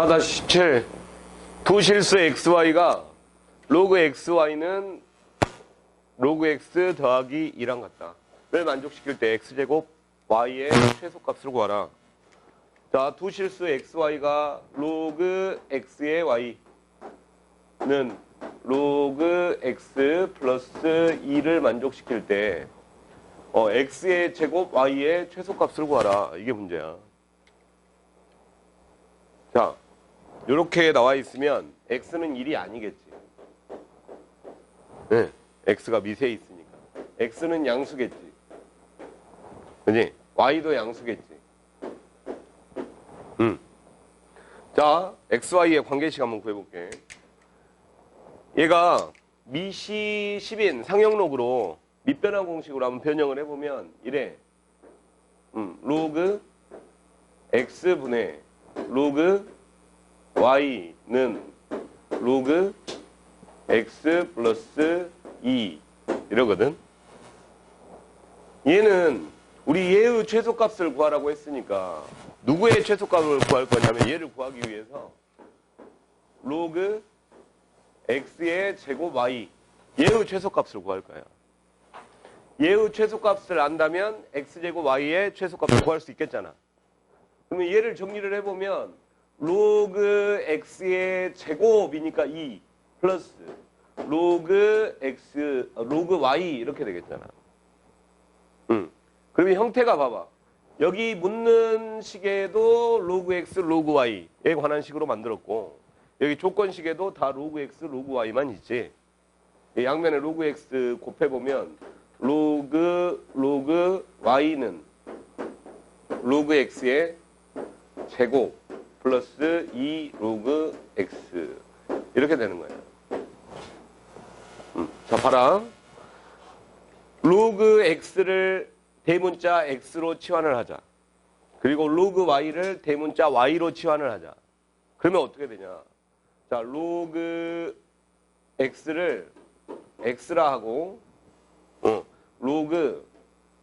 4-7 부실수 xy가 로그 xy는 로그 x 더하기 2랑 같다.를 만족시킬 때 x제곱 y의 최소값을 구하라. 자, 두 실수 xy가 로그 x의 y는 로그 x 플러스 2를 만족시킬 때 어, x의 제곱 y의 최소값을 구하라. 이게 문제야. 자, 이렇게 나와 있으면 x는 1이 아니겠지. 네, x가 미세에 있으니까. x는 양수겠지. 그지? y도 양수겠지. 음. 자, xy의 관계식 한번 구해볼게. 얘가 미시 10인 상형록으로 밑변환 공식으로 한번 변형을 해보면 이래. 음, 로그 x분의 로그 y는 로그 x 플러스 2 이러거든. 얘는 우리 얘의 최소값을 구하라고 했으니까 누구의 최소값을 구할 거냐면 얘를 구하기 위해서 로그 x의 제곱 y 얘의 최소값을 구할 거야. 얘의 최소값을 안다면 x제곱 y의 최소값을 구할 수 있겠잖아. 그러면 얘를 정리를 해보면 로그 x의 제곱이니까 2 플러스 로그 x 어, 로그 y 이렇게 되겠잖아. 음. 그러면 형태가 봐봐. 여기 묻는 식에도 로그 x 로그 y에 관한 식으로 만들었고 여기 조건식에도 다 로그 x 로그 y만 있지. 이 양면에 로그 x 곱해 보면 로그 로그 y는 로그 x의 제곱 플러스 2 로그 x 이렇게 되는 거야. 음, 자 봐라. 로그 x를 대문자 x로 치환을 하자. 그리고 로그 y를 대문자 y로 치환을 하자. 그러면 어떻게 되냐? 자, 로그 x를 x라 하고 어, 로그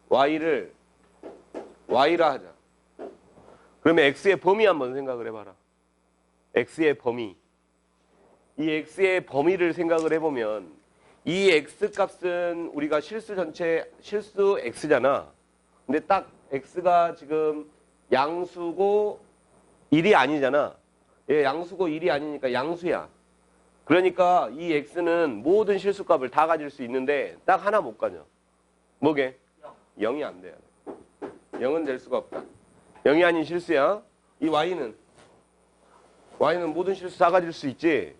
y를 y라 하자. 그러면 x의 범위 한번 생각을 해봐라. x의 범위. 이 x의 범위를 생각을 해보면 이 x 값은 우리가 실수 전체 실수 x잖아. 근데 딱 x가 지금 양수고 1이 아니잖아. 얘 양수고 1이 아니니까 양수야. 그러니까 이 x는 모든 실수값을 다 가질 수 있는데 딱 하나 못 가져. 뭐게? 0이 안 돼요. 0은 될 수가 없다. 0이 아닌 실수야. 이 y는 y는 모든 실수 다 가질 수 있지.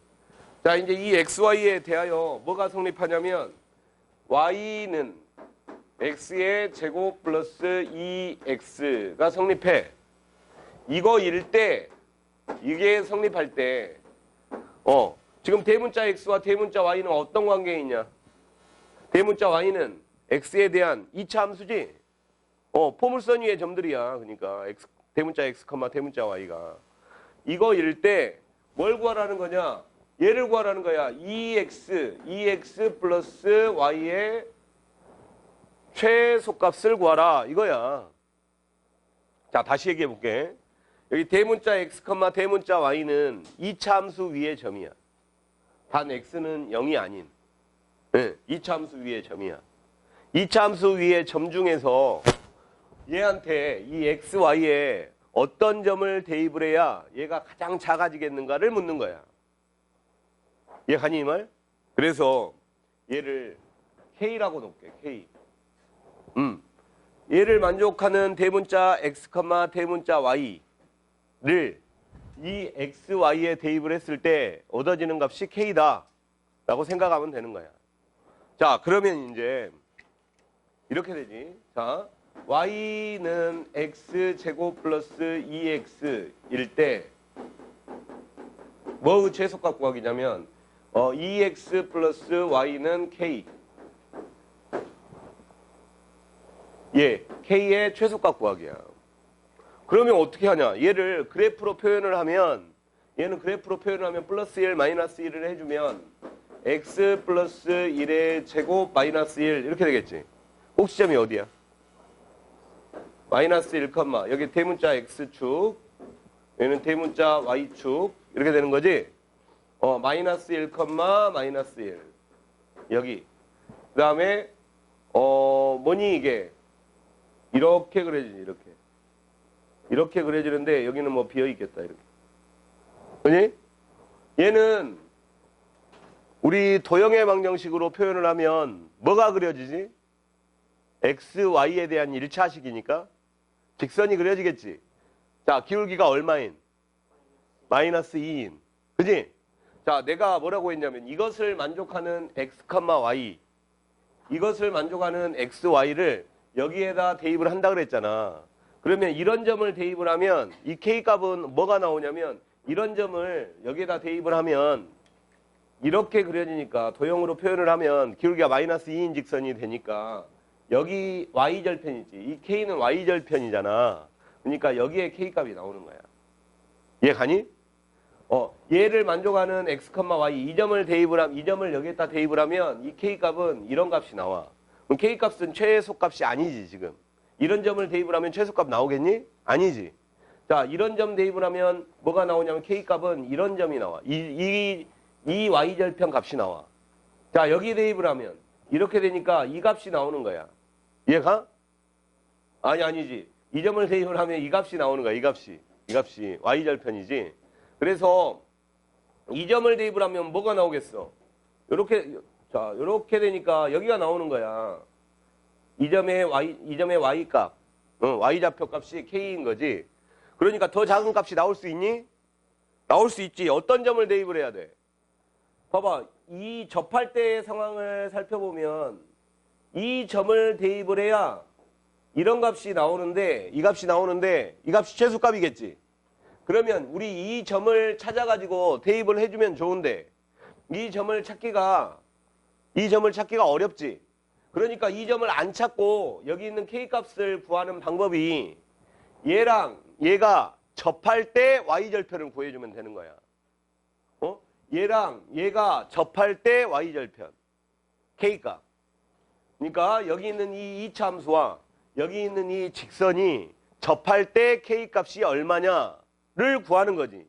자, 이제 이 xy에 대하여 뭐가 성립하냐면 y는 x의 제곱 플러스 2x가 성립해. 이거일 때 이게 성립할 때 어, 지금 대문자 x와 대문자 y는 어떤 관계에 있냐? 대문자 y는 x에 대한 2차 함수지. 어, 포물선 위의 점들이야. 그러니까 x, 대문자 x, 대문자 y가 이거일 때 뭘 구하라는 거냐? 얘를 구하라는 거야. 2x, 2x 플러스 y의 최소값을 구하라. 이거야. 자, 다시 얘기해 볼게. 여기 대문자 x, 대문자 y는 2차 함수 위의 점이야. 단 x는 0이 아닌 네, 2차 함수 위의 점이야. 2차 함수 위의 점 중에서 얘한테 이 x, y에 어떤 점을 대입을 해야 얘가 가장 작아지겠는가를 묻는 거야. 이해가니 이 말? 그래서 얘를 K라고 놓을게. K. 음. 얘를 만족하는 대문자 x, 대문자 y를 이 x, y에 대입을 했을 때 얻어지는 값이 K다. 라고 생각하면 되는 거야. 자, 그러면 이제 이렇게 되지. 자, y는 x 제곱 플러스 2x일 때 뭐의 최소값 구하기냐면 어, 2x 플러스 y는 k 예, k의 최소값 구하기야. 그러면 어떻게 하냐? 얘를 그래프로 표현을 하면 얘는 그래프로 표현을 하면 플러스 1 마이너스 1을 해주면 x 플러스 1의 제곱 마이너스 1 이렇게 되겠지. 꼭지점이 어디야? 마이너스 1, 여기 대문자 x축 얘는 대문자 y축 이렇게 되는 거지. 어 마이너스 1, 마이너스 1 여기. 그 다음에 어 뭐니 이게 이렇게 그려지지 이렇게. 이렇게 그려지는데 여기는 뭐 비어 있겠다 이렇게. 그니? 얘는 우리 도형의 방정식으로 표현을 하면 뭐가 그려지지? x, y에 대한 1차식이니까 직선이 그려지겠지. 자, 기울기가 얼마인? 마이너스 2인. 그지? 자, 내가 뭐라고 했냐면 이것을 만족하는 x, y 이것을 만족하는 x, y를 여기에다 대입을 한다 그랬잖아. 그러면 이런 점을 대입을 하면 이 k 값은 뭐가 나오냐면 이런 점을 여기에다 대입을 하면 이렇게 그려지니까 도형으로 표현을 하면 기울기가 마이너스 2인 직선이 되니까 여기 y절편이지. 이 k는 y절편이잖아. 그러니까 여기에 k 값이 나오는 거야. 이해 가니? 어, 얘를 만족하는 x, y 이 점을 대입을 하면 이 점을 여기에다 대입을 하면 이 k 값은 이런 값이 나와. 그럼 k 값은 최소값이 아니지, 지금. 이런 점을 대입을 하면 최소값 나오겠니? 아니지. 자, 이런 점 대입을 하면 뭐가 나오냐면 k 값은 이런 점이 나와. 이, 이, 이 y절편 값이 나와. 자, 여기 대입을 하면 이렇게 되니까 이 값이 나오는 거야. 이해가? 아니, 아니지. 이 점을 대입을 하면 이 값이 나오는 거야. 이 값이. 이 값이 y절편이지. 그래서 이 점을 대입을 하면 뭐가 나오겠어? 요렇게, 자, 요렇게 되니까 여기가 나오는 거야. 이 점의 y, 이 점의 y 값, 어, y 좌표 값이 k인 거지. 그러니까 더 작은 값이 나올 수 있니? 나올 수 있지. 어떤 점을 대입을 해야 돼? 봐봐. 이 접할 때의 상황을 살펴보면 이 점을 대입을 해야 이런 값이 나오는데 이 값이 나오는데 이 값이 최소값이겠지. 그러면 우리 이 점을 찾아가지고 대입을 해주면 좋은데 이 점을 찾기가 이 점을 찾기가 어렵지. 그러니까 이 점을 안 찾고 여기 있는 k 값을 구하는 방법이 얘랑 얘가 접할 때 y절편을 구해주면 되는 거야. 어? 얘랑 얘가 접할 때 y절편 k값. 그러니까 여기 있는 이 2차 함수와 여기 있는 이 직선이 접할 때 k값이 얼마냐를 구하는 거지.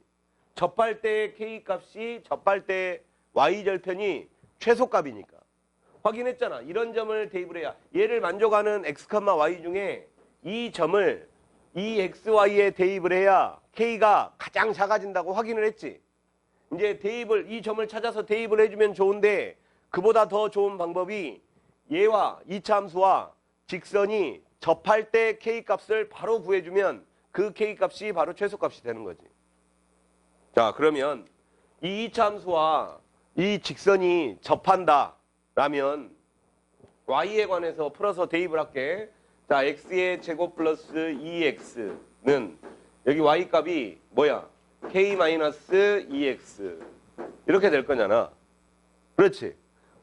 접할 때 k값이 접할 때 y절편이 최소값이니까. 확인했잖아. 이런 점을 대입을 해야 얘를 만족하는 x, y 중에 이 점을 이 x, y에 대입을 해야 k가 가장 작아진다고 확인을 했지. 이제 대입을 이 점을 찾아서 대입을 해주면 좋은데 그보다 더 좋은 방법이 얘와 이차 함수와 직선이 접할 때 k 값을 바로 구해주면 그 k 값이 바로 최소값이 되는 거지. 자 그러면 이 함수와 이 직선이 접한다. 라면 y에 관해서 풀어서 대입을 할게. 자, x의 제곱 플러스 2x는 여기 y 값이 뭐야? k-2x 이렇게 될 거잖아. 그렇지?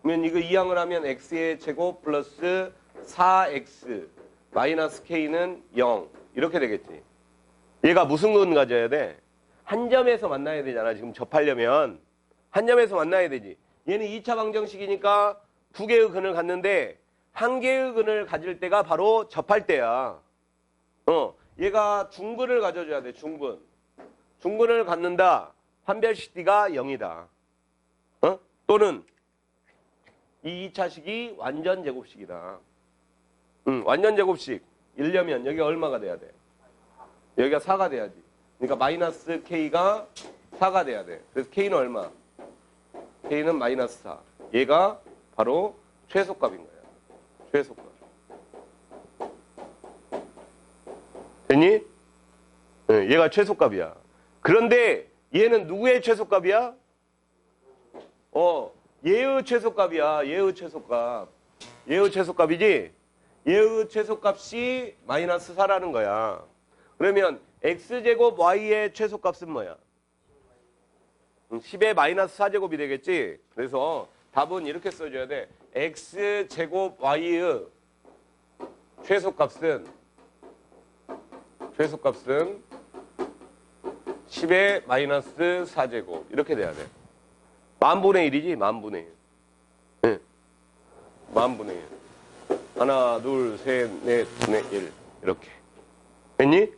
그러면 이거 이항을 하면 x의 제곱 플러스 4x 마이너스 k는 0 이렇게 되겠지. 얘가 무슨 근 가져야 돼? 한 점에서 만나야 되잖아. 지금 접하려면 한 점에서 만나야 되지. 얘는 2차 방정식이니까 두 개의 근을 갖는데 한 개의 근을 가질 때가 바로 접할 때야. 어, 얘가 중근을 가져줘야 돼. 중근. 중근을 갖는다. 판별식 D가 0이다. 어? 또는 이 2차식이 완전 제곱식이다. 응, 완전 제곱식. 일려면 여기 얼마가 돼야 돼? 여기가 4가 돼야지. 그러니까 마이너스 K가 4가 돼야 돼. 그래서 K는 얼마? K는 마이너스 4. 얘가 바로 최소값인 거야. 최소값. 됐니? 네, 얘가 최소값이야. 그런데 얘는 누구의 최소값이야? 어, 얘의 최소값이야. 얘의 최소값. 얘의 최소값이지? 얘의 최소값이 마이너스 4라는 거야. 그러면 x제곱 y의 최소값은 뭐야? 10의 마이너스 4제곱이 되겠지? 그래서 답은 이렇게 써줘야 돼. x제곱 y의 최소값은 최소값은 10의 마이너스 4제곱 이렇게 돼야 돼. 만분의 1이지 만분의 1. 네. 만분의 1. 하나 둘 셋넷 분의 1 이렇게. 됐니?